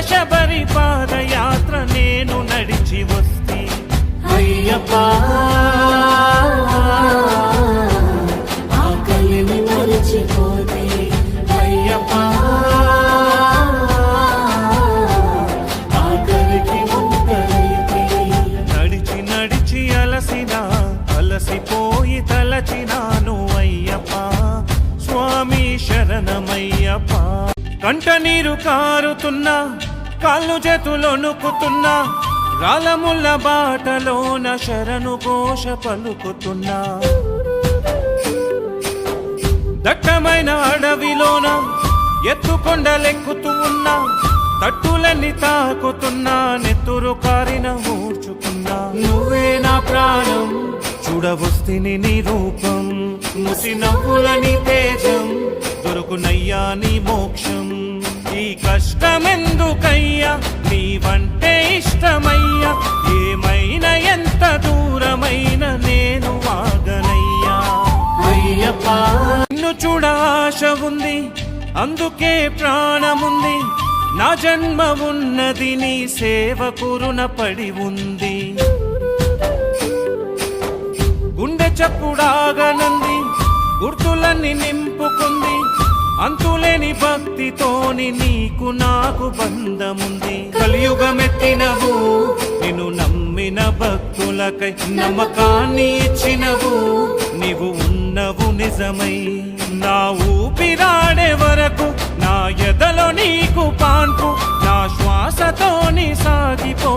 శబరి పాదయాత్ర నేను నడిచి వస్తే. అయ్యప్పా! ఆకలిని మరచిపోతే. అయ్యప్పా! ఆకలికి ముక్కలైతే నడిచి నడిచి అలసిన అలసిపోయి తలచినాను అయ్యప్ప. స్వామి శరణమయ్యప్ప. కంట నీరు కారుతున్నా కాళ్ళు చేతులొనుకుతున్నా రాలముల్ల బాటలోన శరణు ఘోష పలుకుతున్నా. దట్టమైన అడవిలోన ఎత్తుకొండలెక్కుతూ ఉన్నా తట్టులన్నీ తాకుతున్నా నెత్తురు కారిన మూర్చుకున్నా నువ్వే నా ప్రాణం చూడవస్తిని నీ రూపం ముసి నవ్వులని తేజం దొరుకునయ్యా నీ మోక్షం. ఈ కష్టమెందుకయ్యా? నీవంటే ఇష్టమయ్యా. ఏమైనా ఎంత దూరమైన నేను వాగనయ్యా అయ్యప్ప నిన్ను చూడ ఆశ ఉంది. అందుకే ప్రాణముంది. నా జన్మ ఉన్నది నీ సేవకురున పడి ఉంది. గుండె చప్పుడాగనంది. గుర్తులన్నీ నింపుకుంది. అంతులేని భక్తితోని నీకు నాకు బంధముంది. కలియుగమెత్తినవు నిన్ను నమ్మిన భక్తులకై నమ్మకాన్ని ఇచ్చినవు నీవు ఉన్నవు నిజమై. నా ఊపిరాడే వరకు నా ఎదలో నీకు పాన్పు నా శ్వాసతోని సాగిపో